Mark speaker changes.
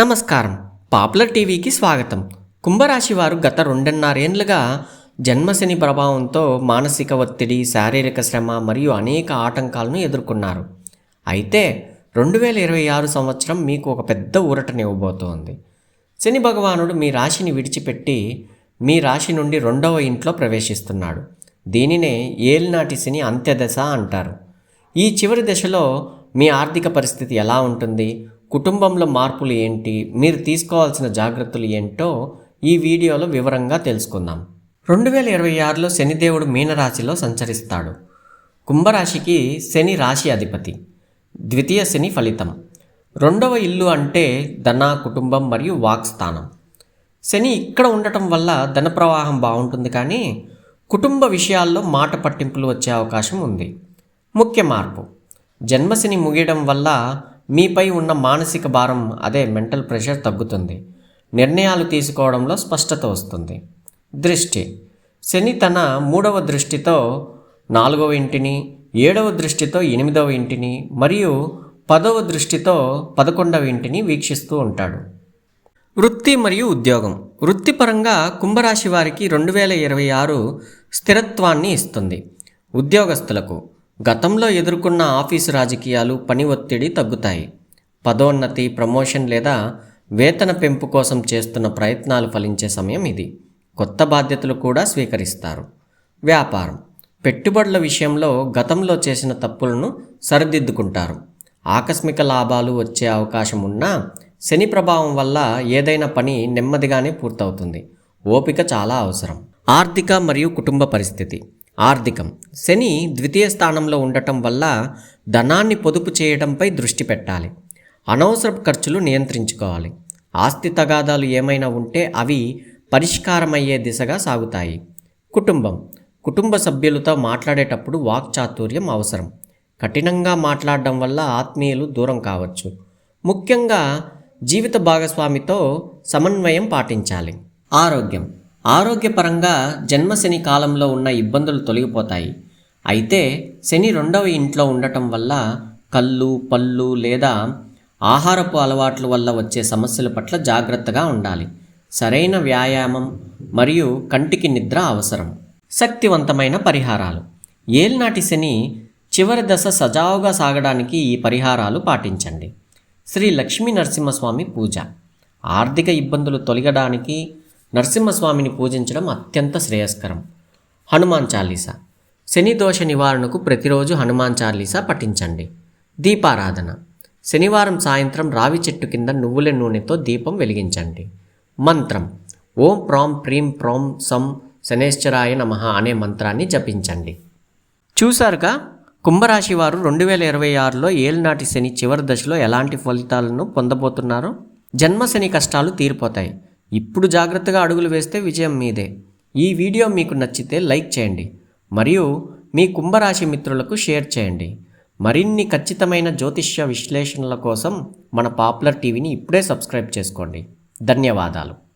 Speaker 1: నమస్కారం. పాపులర్ టీవీకి స్వాగతం. కుంభరాశి వారు గత రెండున్నరేండ్లుగా జన్మశని ప్రభావంతో మానసిక ఒత్తిడి శారీరక శ్రమ మరియు అనేక ఆటంకాలను ఎదుర్కొన్నారు. అయితే రెండు వేల ఇరవై ఆరు సంవత్సరం మీకు ఒక పెద్ద ఊరటనివ్వబోతోంది. శని భగవానుడు మీ రాశిని విడిచిపెట్టి మీ రాశి నుండి రెండవ ఇంట్లో ప్రవేశిస్తున్నాడు. దీనినే ఏలినాటి శని అంత్యదశ అంటారు. ఈ చివరి దశలో మీ ఆర్థిక పరిస్థితి ఎలా ఉంటుంది? కుటుంబంలో మార్పులు ఏంటి? మీరు తీసుకోవాల్సిన జాగ్రత్తలు ఏంటో ఈ వీడియోలో వివరంగా తెలుసుకుందాం. రెండు వేల ఇరవై ఆరులో శనిదేవుడు మీనరాశిలో సంచరిస్తాడు. కుంభరాశికి శని రాశి అధిపతి. ద్వితీయ శని ఫలితం. రెండవ ఇల్లు అంటే ధన కుటుంబం మరియు వాక్స్థానం శని ఇక్కడ ఉండటం వల్ల ధన ప్రవాహం బాగుంటుంది కానీ కుటుంబ విషయాల్లో మాట పట్టింపులు వచ్చే అవకాశం ఉంది. ముఖ్య మార్పు. జన్మశని ముగియడం వల్ల మీపై ఉన్న మానసిక భారం అదే మెంటల్ ప్రెషర్ తగ్గుతుంది. నిర్ణయాలు తీసుకోవడంలో స్పష్టత వస్తుంది. దృష్టి. శని తన మూడవ దృష్టితో నాలుగవ ఇంటిని ఏడవ దృష్టితో ఎనిమిదవ ఇంటిని మరియు పదవ దృష్టితో పదకొండవ ఇంటిని వీక్షిస్తూ ఉంటాడు. వృత్తి మరియు ఉద్యోగం. వృత్తిపరంగా కుంభరాశి వారికి రెండు వేల ఇరవై ఆరు స్థిరత్వాన్ని ఇస్తుంది. ఉద్యోగస్తులకు. గతంలో ఎదుర్కొన్న ఆఫీసు రాజకీయాలు పని ఒత్తిడి తగ్గుతాయి. పదోన్నతి ప్రమోషన్ లేదా వేతన పెంపు కోసం చేస్తున్న ప్రయత్నాలు ఫలించే సమయం ఇది. కొత్త బాధ్యతలు కూడా స్వీకరిస్తారు. వ్యాపారం. పెట్టుబడుల విషయంలో గతంలో చేసిన తప్పులను సరిదిద్దుకుంటారు. ఆకస్మిక లాభాలు వచ్చే అవకాశం ఉన్నా శని ప్రభావం వల్ల ఏదైనా పని నెమ్మదిగానే పూర్తవుతుంది. ఓపిక చాలా అవసరం. ఆర్థిక మరియు కుటుంబ పరిస్థితి. ఆర్థికం. శని ద్వితీయ స్థానంలో ఉండటం వల్ల ధనాన్ని పొదుపు చేయడంపై దృష్టి పెట్టాలి. అనవసరపు ఖర్చులు నియంత్రించుకోవాలి. ఆస్తి తగాదాలు ఏమైనా ఉంటే అవి పరిష్కారమయ్యే దిశగా సాగుతాయి. కుటుంబం. కుటుంబ సభ్యులతో మాట్లాడేటప్పుడు వాక్చాతుర్యం అవసరం. కఠినంగా మాట్లాడడం వల్ల ఆత్మీయులు దూరం కావచ్చు. ముఖ్యంగా జీవిత భాగస్వామితో సమన్వయం పాటించాలి. ఆరోగ్యం. ఆరోగ్యపరంగా జన్మశని కాలంలో ఉన్న ఇబ్బందులు తొలగిపోతాయి. అయితే శని రెండవ ఇంట్లో ఉండటం వల్ల కళ్ళు పళ్ళు లేదా ఆహారపు అలవాట్ల వల్ల వచ్చే సమస్యల పట్ల జాగ్రత్తగా ఉండాలి. సరైన వ్యాయామం మరియు కంటికి నిద్ర అవసరం. శక్తివంతమైన పరిహారాలు. ఏలినాటి శని చివరి దశ సజావుగా సాగడానికి ఈ పరిహారాలు పాటించండి. శ్రీ లక్ష్మీ నరసింహస్వామి పూజ. ఆర్థిక ఇబ్బందులు తొలగడానికి నరసింహస్వామిని పూజించడం అత్యంత శ్రేయస్కరం. హనుమాన్ చాలీసా. శని దోష నివారణకు ప్రతిరోజు హనుమాన్ చాలీసా పఠించండి. దీపారాధన. శనివారం సాయంత్రం రావి చెట్టు కింద నువ్వుల నూనెతో దీపం వెలిగించండి. మంత్రం. ఓం ప్రాం ప్రీం ప్రాం సం శనేశ్వరాయ నమః అనే మంత్రాన్ని జపించండి. చూశారుగా? కుంభరాశి వారు రెండు వేల ఇరవై ఆరులో ఏలినాటి శని చివరి దశలో ఎలాంటి ఫలితాలను పొందబోతున్నారో? జన్మశని కష్టాలు తీరిపోతాయి. ఇప్పుడు జాగ్రత్తగా అడుగులు వేస్తే విజయం మీదే. ఈ వీడియో మీకు నచ్చితే లైక్ చేయండి. మరియు మీ కుంభరాశి మిత్రులకు షేర్ చేయండి. మరిన్ని ఖచ్చితమైన జ్యోతిష్య విశ్లేషణల కోసం మన పాపులర్ టీవీని ఇప్పుడే సబ్స్క్రైబ్ చేసుకోండి. ధన్యవాదాలు.